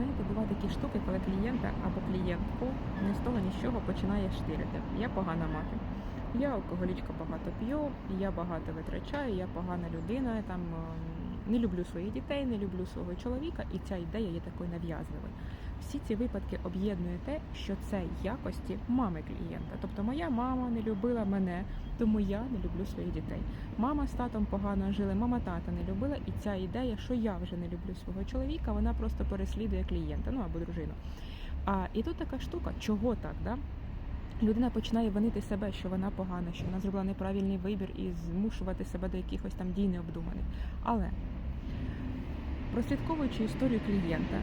знаєте, бувають такі штуки, коли клієнта або клієнтку не з того ні з чого починає штирити. Я погана мати. Я алкоголічка багато п'ю, я багато витрачаю, я погана людина, там ем, не люблю своїх дітей, не люблю свого чоловіка, і ця ідея є такою нав'язливою. Всі ці випадки об'єднує те, що це якості мами клієнта. Тобто моя мама не любила мене, тому я не люблю своїх дітей. Мама з татом погано жили, мама тата не любила, і ця ідея, що я вже не люблю свого чоловіка, вона просто переслідує клієнта, ну або дружину. А і тут така штука, чого так, да? Людина починає винити себе, що вона погана, що вона зробила неправильний вибір і змушувати себе до якихось там дій необдуманих. Але прослідковуючи історію клієнта,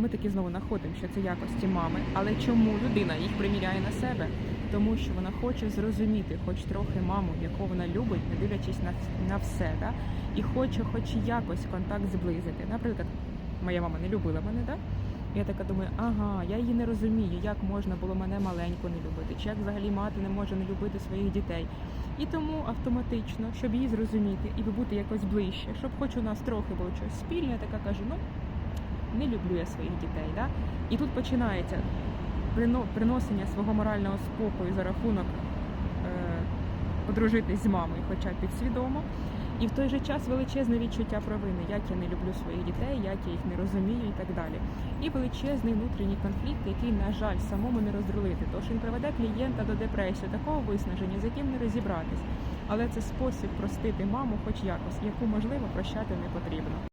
ми таки знову знаходимо, що це якості мами. Але чому людина їх приміряє на себе? Тому що вона хоче зрозуміти, хоч трохи маму, яку вона любить, не дивлячись на, на все, да? і хоче, хоч якось контакт зблизити. Наприклад, моя мама не любила мене, да? Я така думаю, ага, я її не розумію, як можна було мене маленьку не любити, чи як взагалі мати не може не любити своїх дітей. І тому автоматично, щоб її зрозуміти і бути якось ближче, щоб хоч у нас трохи було щось спільне, я така кажу, ну не люблю я своїх дітей. Да? І тут починається приносення свого морального спокою за рахунок е, одружитись з мамою, хоча підсвідомо. І в той же час величезне відчуття провини, як я не люблю своїх дітей, як я їх не розумію і так далі. І величезний внутрішній конфлікт, який, на жаль, самому не розрулити. Тож він приведе клієнта до депресії, такого виснаження, з яким не розібратись. Але це спосіб простити маму, хоч якось, яку можливо прощати не потрібно.